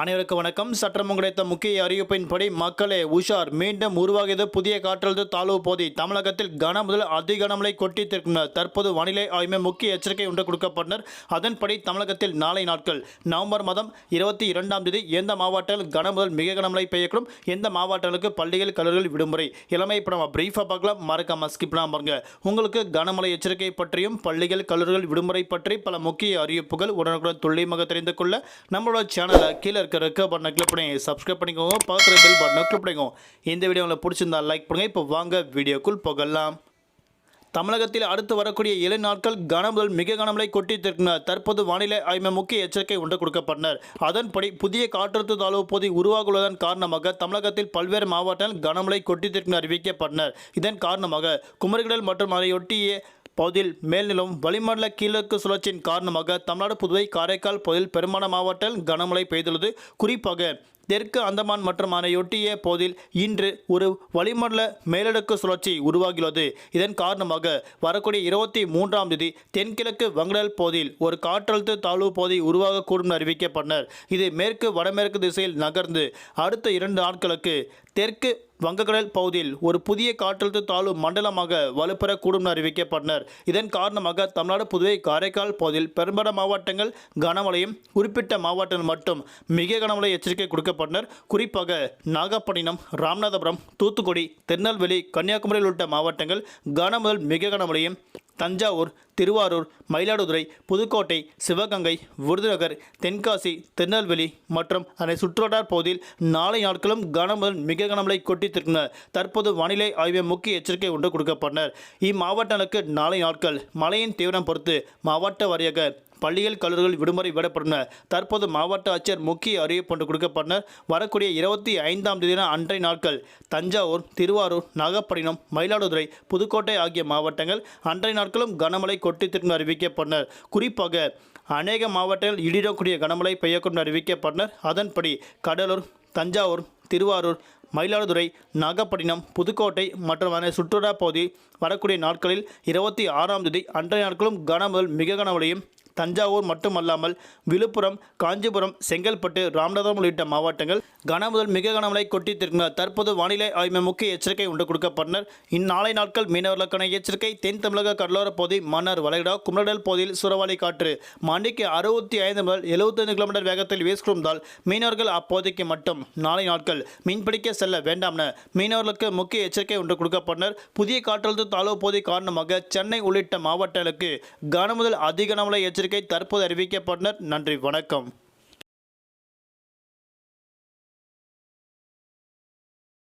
அனைவருக்கும் வணக்கம். சற்றம் கிடைத்த முக்கிய அறிவிப்பின்படி மக்களே உஷார் மீண்டும் உருவாகியது புதிய காற்றழுத்த தாழ்வு போதி தமிழகத்தில் கன முதல் அதிகனமழை கொட்டி திருக்கினர் தற்போது வானிலை ஆய்வு முக்கிய எச்சரிக்கை ஒன்று கொடுக்கப்பட்டனர். அதன்படி தமிழகத்தில் நாளை நாட்கள் நவம்பர் மாதம் இருபத்தி இரண்டாம் தேதி எந்த மாவட்டத்தில் கன முதல் மிக கனமழை பெய்யக்கூடும்? எந்த மாவட்டங்களுக்கு பள்ளிகள் கல்லூரிகள் விடுமுறை? இளமை இப்போ நம்ம பிரீஃபாக பார்க்கலாம். மறக்காம ஸ்கிப் பாருங்க உங்களுக்கு கனமழை எச்சரிக்கை பற்றியும் பள்ளிகள் கல்லூரிகள் விடுமுறை பற்றி பல முக்கிய அறிவிப்புகள் உடனுக்குடன் துல்லியமாக தெரிந்து கொள்ள நம்மளோட சேனலை கீழே இருக்க ரெக்க பட்டனை கிளிக் பண்ணி சப்ஸ்கிரைப் பண்ணிக்கோங்க. பக்கத்தில் பெல் பட்டனை கிளிக் பண்ணிக்கோங்க. இந்த வீடியோ உங்களுக்கு பிடிச்சிருந்தா லைக் பண்ணுங்கள் இப்போ வாங்க வீடியோக்குள் போகலாம். தமிழகத்தில் அடுத்து வரக்கூடிய ஏழு நாட்கள் கனமுதல் மிக கனமழை கொட்டி திருக்கினர் தற்போது வானிலை ஆய்வு முக்கிய எச்சரிக்கை ஒன்று கொடுக்கப்பட்டனர். அதன்படி புதிய காற்றழுத்த தாழ்வு பகுதி உருவாகுவதன் காரணமாக தமிழகத்தில் பல்வேறு மாவட்டங்கள் கனமழை கொட்டி திருக்கினர் அறிவிக்கப்பட்டனர். இதன் காரணமாக குமரிகடல் மற்றும் அதையொட்டிய பகுதியில் மேல்நிலம் வளிமண்டல கீழக்கு சுழற்சியின் காரணமாக தமிழ்நாடு புதுவை காரைக்கால் பகுதியில் பெரும்பாலான மாவட்டத்தில் கனமழை பெய்துள்ளது. குறிப்பாக தெற்கு அந்தமான் மற்றும் அதனையொட்டிய போதில் இன்று ஒரு வளிமண்டல மேலடுக்கு சுழற்சி உருவாகியுள்ளது. இதன் காரணமாக வரக்கூடிய இருபத்தி மூன்றாம் தேதி தென்கிழக்கு வங்கடல் போதில் ஒரு காற்றழுத்த தாழ்வு பகுதி உருவாகக்கூடும் அறிவிக்கப்பட்டனர். இது மேற்கு வடமேற்கு திசையில் நகர்ந்து அடுத்த இரண்டு நாட்களுக்கு தெற்கு வங்கக்கடல் பகுதியில் ஒரு புதிய காற்றழுத்த தாழ்வு மண்டலமாக வலுப்பெறக்கூடும் என அறிவிக்கப்பட்டனர். இதன் காரணமாக தமிழ்நாடு புதுவை காரைக்கால் பகுதியில் பெரும்பாலான மாவட்டங்கள் கனமழையும் குறிப்பிட்ட மாவட்டங்கள் மட்டும் மிக கனமழை எச்சரிக்கை கொடுக்கப்பட்டனர். குறிப்பாக நாகப்பட்டினம் ராமநாதபுரம் தூத்துக்குடி திருநெல்வேலி கன்னியாகுமரி உள்ளிட்ட மாவட்டங்கள் கன முதல் மிக கனமழையும் தஞ்சாவூர் திருவாரூர் மயிலாடுதுறை புதுக்கோட்டை சிவகங்கை விருதுநகர் தென்காசி திருநெல்வேலி மற்றும் அதனை சுற்றுவட்டார் பகுதியில் நாளை நாட்களும் கனமுதல் மிக கனமழை கொட்டித்திருக்கின்றனர் தற்போது வானிலை ஆய்வு முக்கிய எச்சரிக்கை ஒன்று கொடுக்கப்பட்டனர். இம்மாவட்டங்களுக்கு நாளை நாட்கள் மழையின் தீவிரம் பொறுத்து மாவட்ட வாரியாக பள்ளிகள் கல்லூரிகள் விடுமுறை விடப்பட்டன தற்போது மாவட்ட ஆட்சியர் முக்கிய அறிவிப்பு ஒன்று கொடுக்கப்பட்டனர் வரக்கூடிய இருபத்தி ஐந்தாம் தேதி அன்றைய நாட்கள் தஞ்சாவூர் திருவாரூர் நாகப்பட்டினம் மயிலாடுதுறை புதுக்கோட்டை ஆகிய மாவட்டங்கள் அன்றைய நாட்களும் கனமழை கொட்டித்திற்கு அறிவிக்கப்பட்டனர் குறிப்பாக அநேக மாவட்டங்கள் இடிடக்கூடிய கனமழை பெய்யக்கூடும் அறிவிக்கப்பட்டனர் அதன்படி கடலூர் தஞ்சாவூர் திருவாரூர் மயிலாடுதுறை நாகப்பட்டினம் புதுக்கோட்டை மற்றும் அதனை சுற்றுலா பகுதி வரக்கூடிய நாட்களில் இருபத்தி ஆறாம் தேதி அன்றைய நாட்களும் கனமுதல் மிக கனமழையும் தஞ்சாவூர் மட்டுமல்லாமல் விழுப்புரம் காஞ்சிபுரம் செங்கல்பட்டு ராமநாதபுரம் உள்ளிட்ட மாவட்டங்கள் கனமுதல் மிக கனமழை கொட்டித்திருக்கின்றனர் தற்போது வானிலை ஆய்வு முக்கிய எச்சரிக்கை ஒன்று கொடுக்கப்பட்டனர். இந்நாளை நாட்கள் மீனவர்களுக்கான எச்சரிக்கை தென் தமிழக கடலோர பகுதி மன்னார் வளைகுடா குமரடல் பகுதியில் சுரவாளி காற்று. மணிக்கு அறுபத்தி ஐந்து முதல் எழுபத்தைந்து கிலோமீட்டர் வேகத்தில் வீசுகிறதால் மீனவர்கள் அப்போதைக்கு மட்டும் நாளை நாட்கள் மீன்பிடிக்க செல்ல வேண்டாம் என மீனவர்களுக்கு முக்கிய எச்சரிக்கை ஒன்று கொடுக்கப்பட்டனர். புதிய காற்றழுத்த தாழ்வு பகுதி காரணமாக சென்னை உள்ளிட்ட மாவட்டங்களுக்கு கனமுதல் அதிக கனமழை எச்சரிக்கை தற்போது அறிவிக்கப்பட்டனர். நன்றி வணக்கம்.